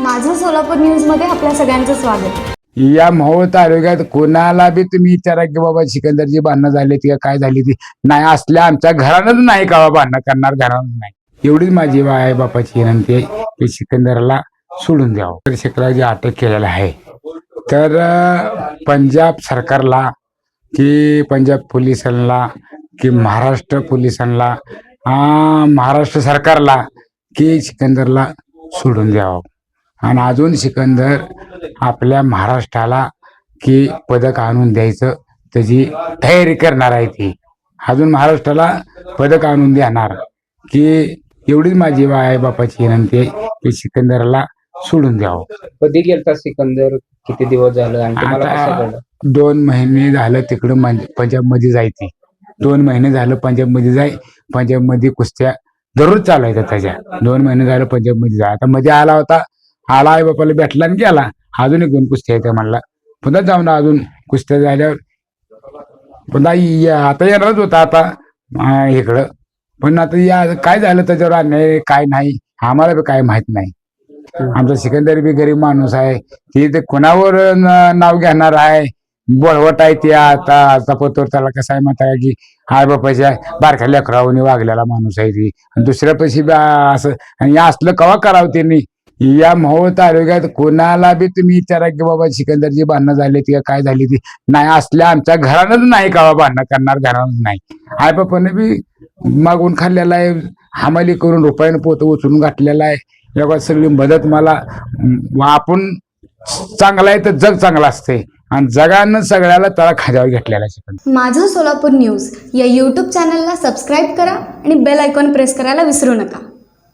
माझं सोलापूर न्यूजमध्ये आपल्या सगळ्यांचं स्वागत. या मोहोळ तालुक्यात कोणाला बी तुम्ही विचारा की बाबा सिकंदरची भांडणं झाली ती का काय झाली ती? नाही असल्या आमच्या घरानंच नाही का भांडणं करणार घरानंच नाही. एवढीच माझी आई बापाची विनंती आहे की सिकंदरला सोडून द्यावं. तर शिकला जे अटक केलेला आहे. तर पंजाब सरकारला की पंजाब पोलिसांना की महाराष्ट्र पोलिसांना महाराष्ट्र सरकारला की सिकंदरला सोडून द्यावं. आणि अजून सिकंदर आपल्या महाराष्ट्राला की पदक आणून द्यायचं त्याची तयारी करणार आहे ती. अजून महाराष्ट्राला पदक आणून देणार. की एवढीच माझी आई बापाची विनंती आहे की सिकंदरला सोडून द्यावं. कधी गेलता सिकंदर? किती दिवस झालं आणि तुम्हाला कसं आता कळलं? दोन महिने झालं तिकडं पंजाबमध्ये जायचे. दोन महिने झालं पंजाबमध्ये जाय पंजाबमध्ये कुस्त्या दररोज चालायच्या त्याच्या. दोन महिने झालं पंजाबमध्ये जाय आता मध्ये आला होता आला आई बापाला भेटला आणि गेला. अजून एक दोन कुस्त्या आहेत म्हणला. पुन्हा जाऊन अजून कुस्त्या झाल्यावर पुन्हा आता येणारच होता आता इकडं. पण आता या काय झालं त्याच्यावर अन्याय काय नाही आम्हाला बी काय माहीत नाही. आमचा सिकंदर बी गरीब माणूस आहे. ती ते कोणावर नाव घेणार आहे? बळवट आहे ते आता आता पतोर त्याला कसं आहे म्हणता की आई बापाच्या बारख्या लेकरावनी वागलेला माणूस आहे ती. आणि दुसऱ्या पैसे बी असं आणि असलं कवा करावं त्यांनी? या मोहोळ तालुक्यात कोणाला बी तुम्ही विचारा की बाबा सिकंदरची भांडणं झाली ती काय झाली ती नाही असल्या आमच्या घरानंच नाही का भांडणं करणार घरानंच नाही. आई बापाने बी मागून खाल्लेला आहे हमाली करून रुपयानं पोत उचलून घातलेला आहे. एवढा सगळी मदत मला आपण चांगला आहे तर जग चांगलं असते आणि जगानं सगळ्याला त्याला खाद्यावर घेतलेला आहे माझं सोलापूर न्यूज या यूट्यूब चॅनलला सबस्क्राईब करा आणि बेल आयकॉन प्रेस करायला विसरू नका.